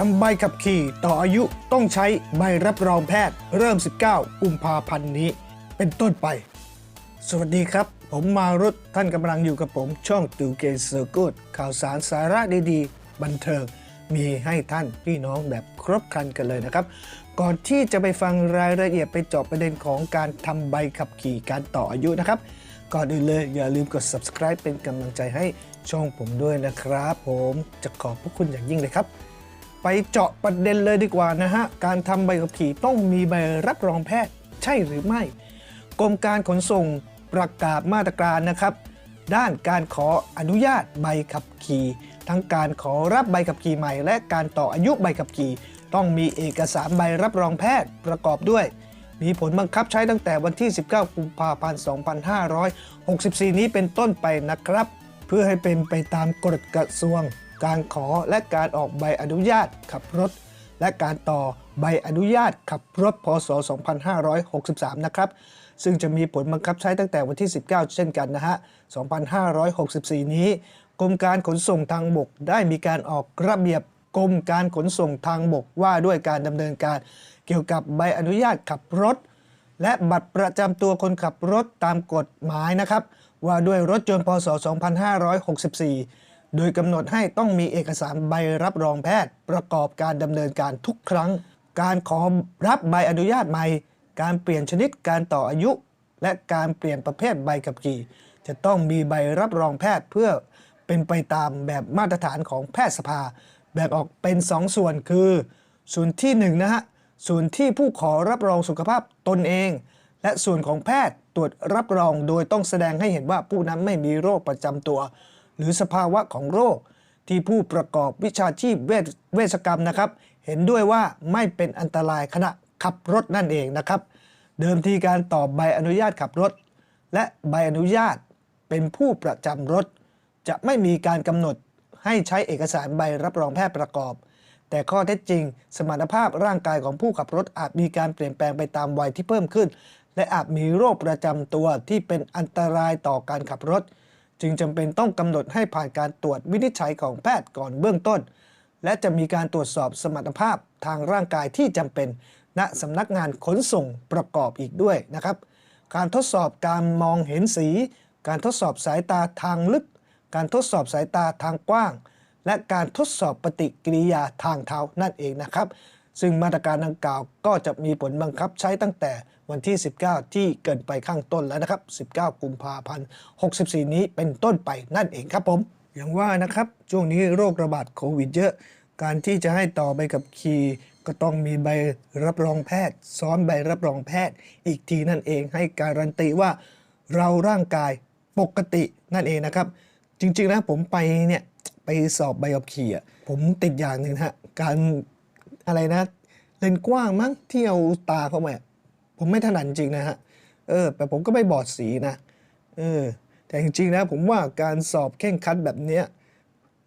ทำใบขับขี่ต่ออายุต้องใช้ใบรับรองแพทย์ เริ่ม 19 กุมภาพันธ์นี้ เป็นต้นไป สวัสดีครับ ผมมารุตท่านกำลังอยู่กับผมช่องตูเกเซอร์กูดข่าวสารสาระดีๆ บันเทิงมีให้ท่านพี่น้องแบบครบครันกันเลยนะครับ ก่อนที่จะไปฟังรายละเอียดไปเจาะประเด็นของการทำใบขับขี่การต่ออายุนะครับ ก่อนอื่นเลยอย่าลืมกด subscribe เป็นกำลังใจให้ช่องผมด้วยนะครับ ผมจะขอบพระคุณอย่างยิ่งเลยครับ ไปเจาะประเด็นเลยดีกว่านะฮะ การทำใบขับขี่ต้องมีใบรับรองแพทย์ใช่หรือไม่ กรมการขนส่งประกาศมาตรการนะครับ ด้านการขออนุญาตใบขับขี่ ทั้งการขอรับใบขับขี่ใหม่ และการต่ออายุใบขับขี่ ต้องมีเอกสารใบรับรองแพทย์ประกอบด้วย มีผลบังคับใช้ตั้งแต่วันที่ 19 กุมภาพันธ์ 2564 นี้เป็นต้นไปนะครับ เพื่อให้เป็นไปตามกฎกระทรวง การขอและการออกใบอนุญาตขับรถ และการต่อใบอนุญาตขับรถพศ 2563 นะครับ ซึ่งจะมีผลบังคับใช้ตั้งแต่วันที่ 19 เช่นกันนะฮะ 2564 นี้ กรมการขนส่งทางบกได้มีการออกระเบียบกรมการขนส่งทางบกว่าด้วยการดำเนินการ เกี่ยวกับใบอนุญาตขับรถ และบัตรประจำตัวคนขับรถตามกฎหมายนะครับ ว่าด้วยรถยนต์พศ 2564 โดยกำหนดให้ต้องมีเอกสารใบรับรองแพทย์ ประกอบการดำเนินการทุกครั้ง การขอรับใบอนุญาตใหม่ การเปลี่ยนชนิดการต่ออายุ และการเปลี่ยนประเภทใบขับขี่ จะต้องมีใบรับรองแพทย์เพื่อเป็นไปตามแบบมาตรฐานของแพทยสภา แบ่งออกเป็น 2ส่วนคือ ส่วนที่1นะฮะส่วนที่ผู้ขอรับรองสุขภาพตนเอง และส่วนของแพทย์ตรวจรับรองโดยต้องแสดงให้เห็นว่าผู้นั้นไม่มีโรคประจำตัว หรือสภาวะของโรค ที่ผู้ประกอบวิชาชีพเวชกรรมนะครับ เห็นด้วยว่าไม่เป็นอันตรายขณะขับรถนั่นเองนะครับ เดิมทีการต่อใบอนุญาตขับรถ และใบอนุญาตเป็นผู้ประจำรถ จะไม่มีการกำหนดให้ใช้เอกสารใบรับรองแพทย์ประกอบ แต่ข้อเท็จจริง สมรรถภาพร่างกายของผู้ขับรถอาจมีการเปลี่ยนแปลงไปตามวัยที่เพิ่มขึ้น และอาจมีโรคประจำตัวที่เป็นอันตรายต่อการขับรถ จึงจำเป็นต้องกำหนดให้ผ่านการตรวจวินิจฉัยของแพทย์ก่อนเบื้องต้น และจะมีการตรวจสอบสมรรถภาพทางร่างกายที่จำเป็น ณสำนักงานขนส่งประกอบอีกด้วยนะครับ การทดสอบการมองเห็นสี การทดสอบสายตาทางลึก การทดสอบสายตาทางกว้าง และการทดสอบปฏิกิริยาทางเท้านั่นเองนะครับ ซึ่งมาตรการดังกล่าวก็จะมีผลบังคับใช้ตั้งแต่วันที่ 19 ที่เกินไปข้างต้นแล้วนะครับ 19 กุมภาพันธ์ 64 นี้เป็นต้นไปนั่นเองครับผม อย่างว่านะครับช่วงนี้โรคระบาดโควิดเยอะ การที่จะให้ต่อใบกับขี่ก็ต้องมีใบรับรองแพทย์ ซ้อนใบรับรองแพทย์ อีกทีนั่นเองให้การันตีว่าเราร่างกายปกตินั่นเองนะครับ จริงๆนะผมไปเนี่ยไปสอบใบขับขี่อะผมติดอย่างหนึ่งฮะการ อะไรนะ เลนกว้างมั้งที่เอาตาเข้ามาผมไม่ถนัดจริงนะฮะ เออ แต่ผมก็ไม่บอดสีนะ เออ แต่จริงๆนะ ผมว่าการสอบเข่งคัดแบบเนี้ย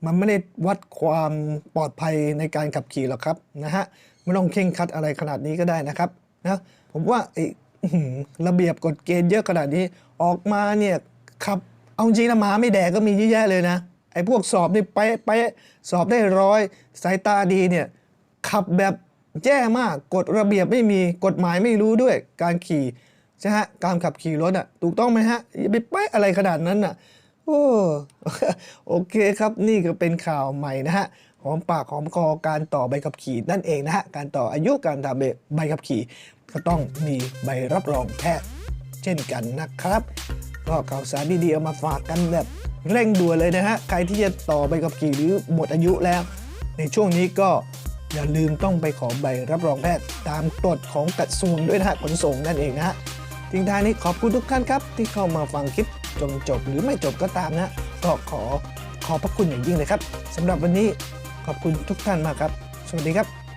มันไม่ได้วัดความปลอดภัยในการขับขี่หรอกครับนะฮะ ไม่ต้องเข่งคัดอะไรขนาดนี้ก็ได้นะครับนะ ผมว่าไอ้ระเบียบกฎเกณฑ์เยอะขนาดนี้ ออกมาเนี่ยขับ เอาจริงนะหมาไม่แดกก็มีเยอะแยะเลยนะ ไอ้พวกสอบนี่ไปไปสอบได้ร้อย สายตาดีเนี่ย ขับแบบแย่มากกฎระเบียบไม่มีกฎหมายไม่รู้ด้วยการขี่ใช่ฮะการขับขี่รถอะถูกต้องไหมฮะอย่าไปไปะอะไรขนาดนั้นอะโอ้โอเคครับนี่ก็เป็นข่าวใหม่นะฮะหอมปากหอมคอการต่อใบขับขี่นั่นเองนะฮะการต่ออายุการทำใบขับขี่ ก็ต้องมีใบรับรองแพทย์เช่นกันนะครับ ก็ข่าวสารดีๆเอามาฝากกันแบบเร่งด่วนเลยนะฮะใครที่จะต่อใบขับขี่หรือหมดอายุแล้ว ในช่วงนี้ก็ อย่าลืมต้องไปขอใบรับรองแพทย์ตามกฎของกระทรวงด้วยนะขนส่งนั่นเองนะฮะทิ้งท้ายนี้ขอบคุณทุกท่านครับ ที่เข้ามาฟังคลิปจนจบหรือไม่จบก็ตามนะก็ขอขอบพระคุณอย่างยิ่งเลยครับสำหรับวันนี้ขอบคุณทุกท่านมากครับ สวัสดีครับ